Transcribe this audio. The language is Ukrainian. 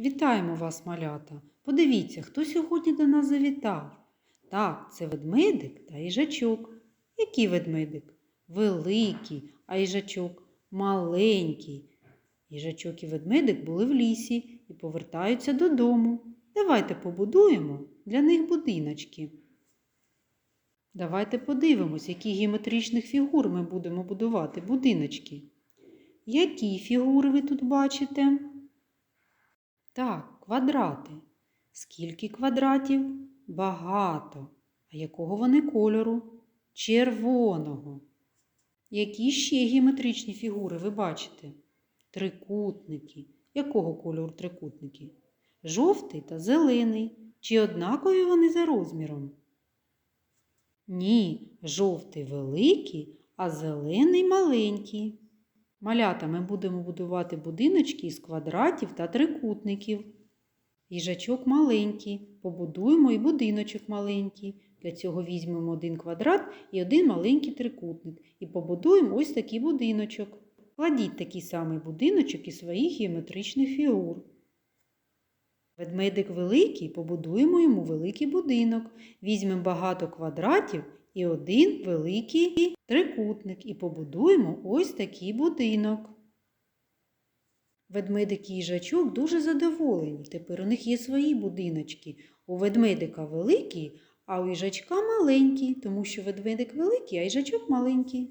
Вітаємо вас, малята! Подивіться, хто сьогодні до нас завітав. Так, це ведмедик та їжачок. Який ведмедик? Великий, а їжачок маленький. Їжачок і ведмедик були в лісі і повертаються додому. Давайте побудуємо для них будиночки. Давайте подивимось, які геометричних фігур ми будемо будувати будиночки. Які фігури ви тут бачите? Так, квадрати. Скільки квадратів? Багато. А якого вони кольору? Червоного. Які ще геометричні фігури ви бачите? Трикутники. Якого кольору трикутники? Жовтий та зелений. Чи однакові вони за розміром? Ні, жовтий великий, а зелений маленький. Малята ми будемо будувати будиночки із квадратів та трикутників. Їжачок маленький, побудуємо і будиночок маленький. Для цього візьмемо один квадрат і один маленький трикутник і побудуємо ось такий будиночок. Кладіть такий самий будиночок із своїх геометричних фігур. Ведмедик великий, побудуємо йому великий будинок. Візьмемо багато квадратів і один великий трикутник і побудуємо ось такий будинок. Ведмедик і їжачок дуже задоволені. Тепер у них є свої будиночки. У ведмедика великий, а у їжачка маленький, тому що ведмедик великий, а їжачок маленький.